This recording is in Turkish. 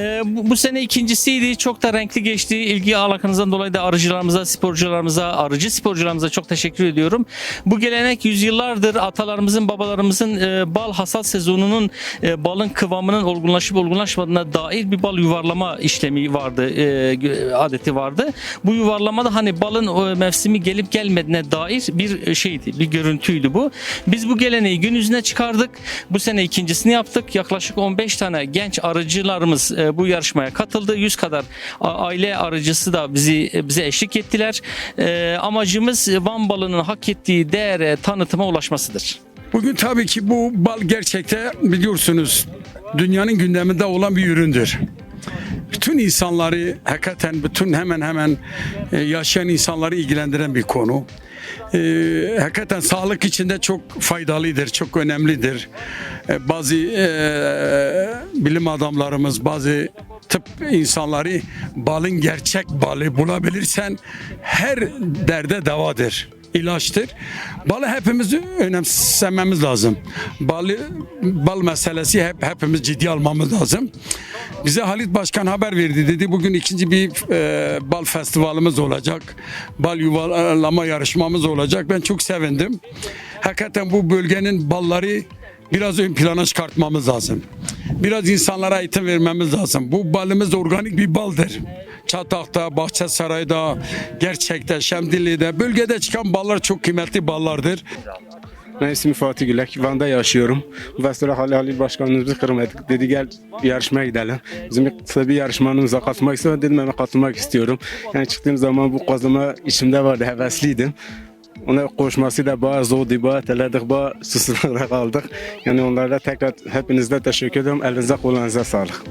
Ee, bu, bu sene ikincisiydi. Çok da renkli geçti. İlgi alakanızdan dolayı da arıcılarımıza, sporcularımıza, arıcı sporcularımıza çok teşekkür ediyorum. Bu gelenek yüzyıllardır atalarımızın, babalarımızın e, bal hasat sezonunun e, balın kıvamının olgunlaşıp olgunlaşmadığına dair bir bal yuvarlama işlemi vardı, e, adeti vardı. Bu yuvarlamada hani balın o mevsimi gelip gelmediğine dair bir şeydi, bir görüntüydü bu. Biz bu geleneği gün yüzüne çıkardık. Bu sene ikincisini yaptık. Yaklaşık 15 tane genç arıcılarımız e, bu yarışmaya katıldı. 100 kadar aile arıcısı da bizi e, bize eşlik ettiler. E, amacımız Van balının hak ettiği değere, tanıtıma ulaşmasıdır. Bugün tabii ki bu bal gerçekte biliyorsunuz dünyanın gündeminde olan bir üründür. Bütün insanları hakikaten bütün hemen hemen e, yaşayan insanları ilgilendiren bir konu. E, hakikaten sağlık içinde çok faydalıdır, çok önemlidir. E, bazı e, bilim adamlarımız, bazı tıp insanları balın gerçek balı bulabilirsen her derde devadır ilaçtır. Balı hepimiz önemsememiz lazım. Balı, bal meselesi hep hepimiz ciddi almamız lazım. Bize Halit Başkan haber verdi dedi. Bugün ikinci bir e, bal festivalimiz olacak. Bal yuvalama yarışmamız olacak. Ben çok sevindim. Hakikaten bu bölgenin balları biraz ön plana çıkartmamız lazım. Biraz insanlara eğitim vermemiz lazım. Bu balımız organik bir baldır. Çatak'ta, Bahçesaray'da, gerçekte, Şemdinli'de, bölgede çıkan ballar çok kıymetli ballardır. Ben ismim Fatih Gülek. Van'da yaşıyorum. Festival Halil Halil Başkanımız bizi kırmadık. Dedi gel yarışmaya gidelim. Bizim bir yarışmanımıza katılmak istedim. Dedim ben katılmak istiyorum. Yani çıktığım zaman bu kazanma içimde vardı. Hevesliydim. Ona koşması da bayağı zordu. Bayağı teledik, bayağı susuzlukla kaldık. Yani onlara tekrar hepinize teşekkür ederim. Elinize kolunuza sağlık.